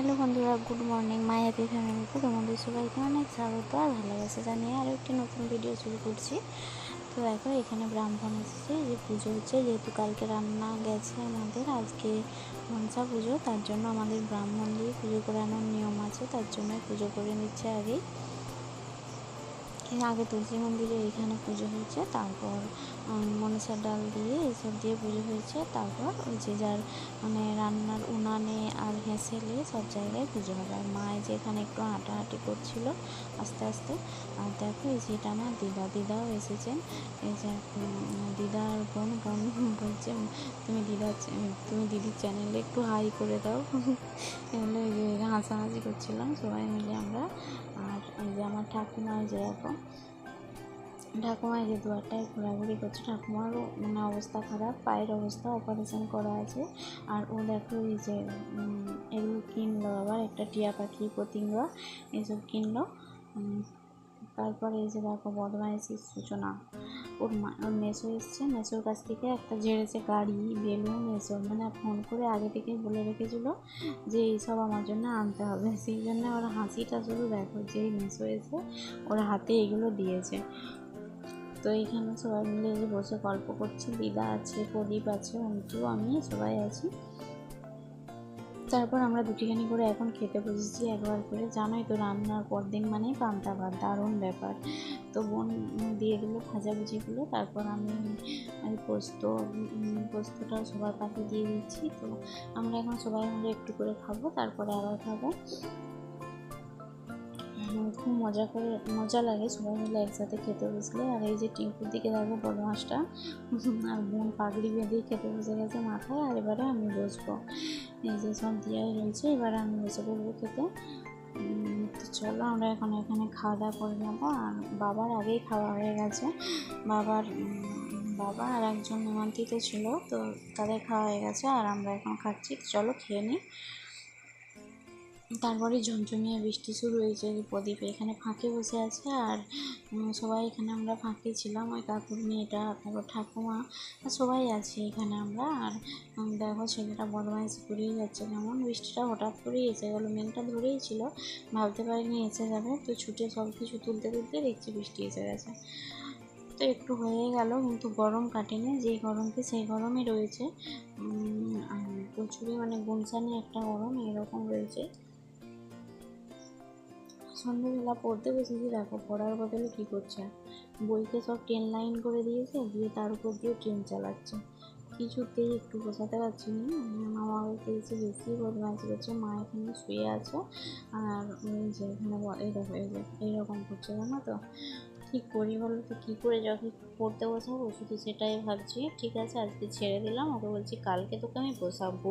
Hello বন্ধুরা, good morning. মাই happy ফ্যামিলিতে তোমাদের সবাইকে অনেক স্বাগত আর ভালোবাসা জানিয়ে আরও একটি নতুন ভিডিও শুরু করছি। তো দেখো, এখানে ব্রাহ্মণ এসেছে যে পুজো হচ্ছে। যেহেতু কালকে রান্না গেছে আমাদের, আজকে মনসা পুজো, তার জন্য আমাদের ব্রাহ্মণ দিয়ে পুজো করানোর নিয়ম আছে, তার জন্য পুজো করে নিচ্ছে আগেই। আগে তুলসী মন্দিরে এখানে পুজো হয়েছে, তারপর মনসার ডাল দিয়ে এসব দিয়ে পুজো হয়েছে। তারপর ওই যে যার মানে রান্নার উনানে আর হেঁসেলে সব জায়গায় পুজো হবে। আর মায় যে এখানে একটু হাঁটাহাঁটি করছিল আস্তে আস্তে। আর দেখো এই যে এটা আমার দিদা, দিদাও এসেছেন। এই যে দিদার বোন বোন বলছে, তুমি দিদা তুমি দিদির চ্যানেলে একটু হাই করে দাও। এগুলো এই যে হাসাহাসি করছিলাম সবাই মিলে আমরা। আর এই যে আমার ঠাকুমা যে এখন ঠাকুমা যে দুয়ারটায় ঘোরাঘুরি করছে। ঠাকুমারও মানে অবস্থা খারাপ, পায়ের অবস্থা অপারেশন করা আছে। আর ও দেখো এই যে এগুলো কিনলো আবার, একটা টিয়া পাখি পতিঙ্গা এসব কিনলো। তারপরে এই যে দেখো বদমাইশির সূচনা। ওর মা, ওর মেসো এসছে, মেসোর কাছ থেকে একটা ঝেড়েছে গাড়ি, বেলুন, এসব। মানে ফোন করে আগে থেকেই বলে রেখেছিল যে এইসব আমার জন্য আনতে হবে। সেই জন্য ওর হাসিটা শুধু দেখো যেই মেসো এসে ওর হাতে এগুলো দিয়েছে। তো এইখানে সবাই মিলে যে বসে গল্প করছি। দিদা আছে, প্রদীপ আছে, অন্তু আমি সবাই আছি। তারপর আমরা দুটিখানি করে এখন খেতে বসেছি একবার করে। জানোই তো রান্নার পর দিন মানেই পান্তা ভাত, দারুণ ব্যাপার। তো বোন দিয়ে দিল ভাজাভুজিগুলো, তারপর আমি পোস্ত পোস্তটা সবার পাশে দিয়ে দিচ্ছি। তো আমরা এখন সবাই মিলে একটু করে খাব, তারপরে আবার খাব। খুব মজা করে, মজা লাগে। সবাই মিলে একসাথে খেতে বসলে। আর এই যে টিঙ্কুর দিকে দেখো বদমাসটা আর বোন পাগড়ি বেঁধে খেতে বসে গেছে মাথায়। আর এবারে আমি বসবো। এই যে সব দিয়ে রয়েছে এবারে আমি বসে পড়ব খেতে। তো চলো আমরা এখন এখানে খাওয়া দাওয়া করে নেব। আর বাবার আগেই খাওয়া হয়ে গেছে। বাবার বাবা আর একজন নিমন্ত্রিত ছিল, তো তাদের খাওয়া হয়ে গেছে। আর আমরা এখন খাচ্ছি। চলো খেয়ে নিই তারপরে ঝমঝমিয়ে বৃষ্টি শুরু হয়েছে প্রদীপ। এখানে ফাঁকে বসে আছে আর সবাই এখানে আমরা ফাঁকে ছিলাম। ওই কাকুর মেয়েটা, তারপর ঠাকুমা সবাই আছি এখানে আমরা। আর দেখো ছেলেটা বদমাইশি করেই যাচ্ছে। কেমন বৃষ্টিটা হঠাৎ করেই এসে গেলো। মেঘটা ধরেই ছিল, ভাবতে পারিনি এসে যাবে। তো ছুটে সব কিছু তুলতে তুলতে দেখছি বৃষ্টি এসে গেছে। তো একটু হয়ে গেল, কিন্তু গরম কাটেনি। যেই গরমকে সেই গরমই রয়েছে। প্রচুরই মানে গুনসানি একটা গরম এরকম রয়েছে। সন্ধ্যেবেলা পড়তে বসেছি, দেখো পড়ার বদলে কী করছে? বইকে সব ট্রেন লাইন করে দিয়েছে, দিয়ে তার উপর দিয়ে ট্রেন চালাচ্ছে। কিছুতেই একটু বোঝাতে পারছি না। মা বাড়িতে এসে বেশি বদমাইশি করছে, মা এখানে শুয়ে আছে, আর যে এখানে এই দেখো, এই এইরকম করছে জানো তো? ঠিক করি বলো তো, কী করে যখন পড়তে বসাবো? শুধু সেটাই ভাবছি। ঠিক আছে, আজকে ছেড়ে দিলাম, ওকে বলছি কালকে তোকে আমি বসাবো।